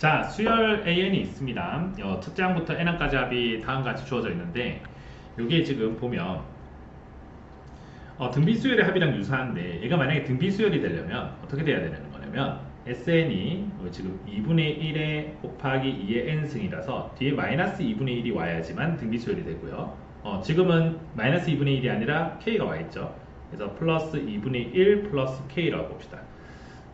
자, 수열 AN이 있습니다. 어, 첫째 항부터 n항까지 합이 다음과 같이 주어져 있는데 이게 지금 보면 어, 등비 수열의 합이랑 유사한데 얘가 만약에 등비 수열이 되려면 어떻게 돼야 되는 거냐면 SN이 어, 지금 2분의 1에 곱하기 2의 n승이라서 뒤에 마이너스 2분의 1이 와야지만 등비 수열이 되고요. 어, 지금은 마이너스 2분의 1이 아니라 k가 와 있죠. 그래서 플러스 2분의 1 플러스 k라고 봅시다.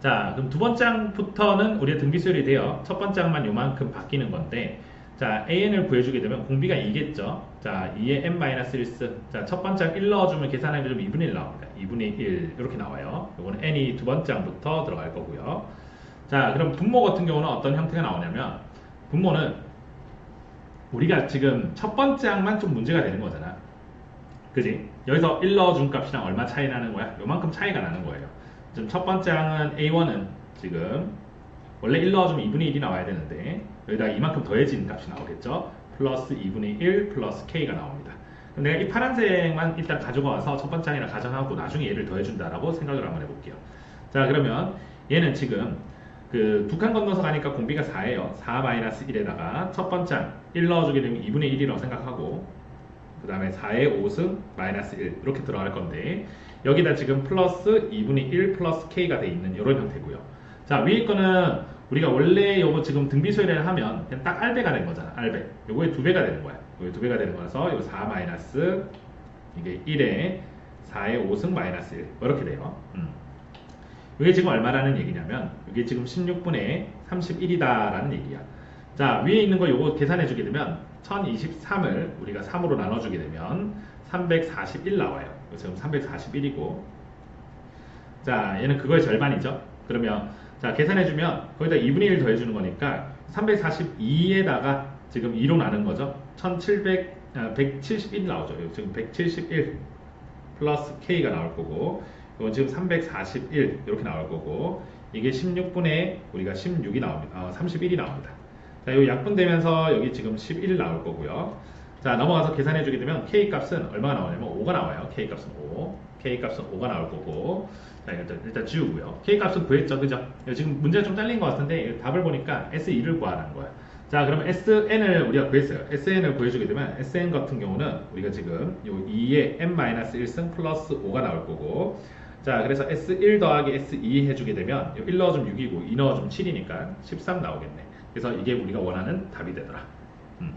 자, 그럼 두 번째 항부터는 우리의 등비 수열이 돼요. 첫 번째 항만 요만큼 바뀌는 건데, 자, AN을 구해주게 되면 공비가 2겠죠. 자, 2의 n-1승. 자, 첫 번째 항1 넣어주면 계산해주면 2분의 1 나옵니다. 2분의 1 이렇게 나와요. 이거는 n이 두 번째 항부터 들어갈 거고요. 자, 그럼 분모 같은 경우는 어떤 형태가 나오냐면, 분모는 우리가 지금 첫 번째 항만 좀 문제가 되는 거잖아. 그지? 여기서 1 넣어준 값이랑 얼마 차이 나는 거야? 요만큼 차이가 나는 거예요. 지금 첫 번째 항은 A1은 지금 원래 1 넣어주면 2분의 1이 나와야 되는데 여기다가 이만큼 더해진 값이 나오겠죠? 플러스 2분의 1 플러스 K가 나옵니다. 그럼 내가 이 파란색만 일단 가지고 와서 첫 번째 항이랑 가정하고 나중에 얘를 더해준다라고 생각을 한번 해볼게요. 자 그러면 얘는 지금 그 두 칸 건너서 가니까 공비가 4예요. 4-1에다가 첫 번째 항 1 넣어주게 되면 2분의 1이라고 생각하고 그 다음에 4의 5승 마이너스 1 이렇게 들어갈 건데 여기다 지금 플러스 2분의 1 플러스 k가 돼 있는 이런 형태고요. 자 위에 거는 우리가 원래 요거 지금 등비소리를 하면 그냥 딱 알배가 된 거잖아. 알배. 요거의 두 배가 되는 거야. 요게 두 배가 되는 거라서 요 4 마이너스 이게 1에 4의 5승 마이너스 1 이렇게 돼요. 음. 이게 지금 얼마라는 얘기냐면 이게 지금 16분의 31이다라는 얘기야. 자 위에 있는 거 요거 계산해 주게 되면 1023을 우리가 3으로 나눠 주게 되면 341 나와요. 지금 341이고 자 얘는 그거의 절반이죠. 그러면 자 계산해 주면 거기다 2분의 1 더해 주는 거니까 342에다가 지금 2로 나눈 거죠. 1700, 아, 171 나오죠. 여기 지금 171 플러스 K가 나올 거고 이건 지금 341 이렇게 나올 거고 이게 16분의 우리가 16이 나옵니다. 어, 31이 나옵니다. 자, 이 약분되면서 여기 지금 11 나올 거고요. 자, 넘어가서 계산해 주게 되면 K 값은 얼마가 나오냐면 5가 나와요. K 값은 5. K 값은 5가 나올 거고. 자, 일단, 일단 지우고요. K 값은 구했죠. 그죠? 지금 문제가 좀 잘린 것 같은데 답을 보니까 S2를 구하라는 거예요. 자, 그러면 SN을 우리가 구했어요. SN을 구해주게 되면 SN 같은 경우는 우리가 지금 요 2의 n-1승 플러스 5가 나올 거고 자, 그래서 S1 더하기 S2 해주게 되면 1 넣어주면 6이고 2 넣어주면 7이니까 13 나오겠네. 그래서 이게 우리가 원하는 답이 되더라. 음.